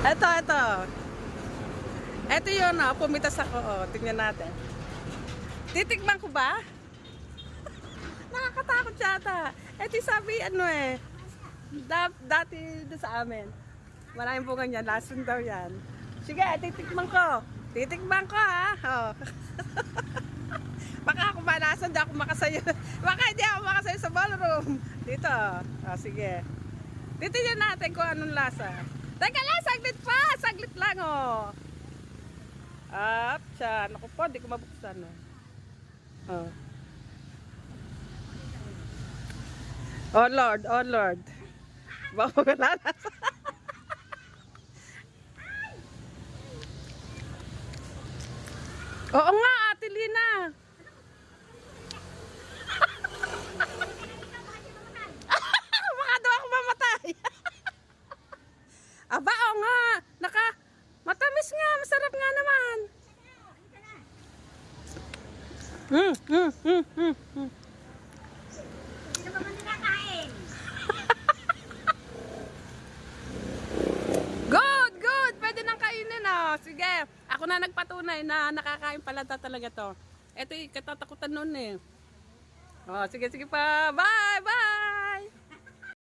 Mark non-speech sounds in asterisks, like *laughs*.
Ito, ito. Ito yun, oh. Pumitas ako, oh. Tingnan natin. Titikman ko ba? *laughs* Nakakatakot yata. Ito sabi, ano eh. Da- dati sa amin. Maraming po ganyan. Lason daw yan. Sige, titikman ko. Titikman ko, ha? Oh. *laughs* Baka ako malason, di ako makasayo. *laughs* Baka hindi ako makasayo sa ballroom. Dito. Oh, sige. Dito yan natin kung anong lasa. Teka lang, saglit pa! Saglit lang, oh. Up, siya. Naku po, di ko mabuksan, oh. Oh. Oh Lord, oh Lord. Baka wala na. *laughs* Oo nga, Ate Lina. Baka daw ako mamatay. Aba, oo nga. Naka, matamis nga. Masarap nga naman. Hmm, hmm, hmm, hmm, hmm. Hindi naman kami nakakain. *laughs* Good, good. Pwede nang kainin, oh. Sige. Ako na nagpatunay na nakakain pala ta talaga to. Ito yung katatakutan nun, eh. Oh, sige, sige pa. Bye, bye.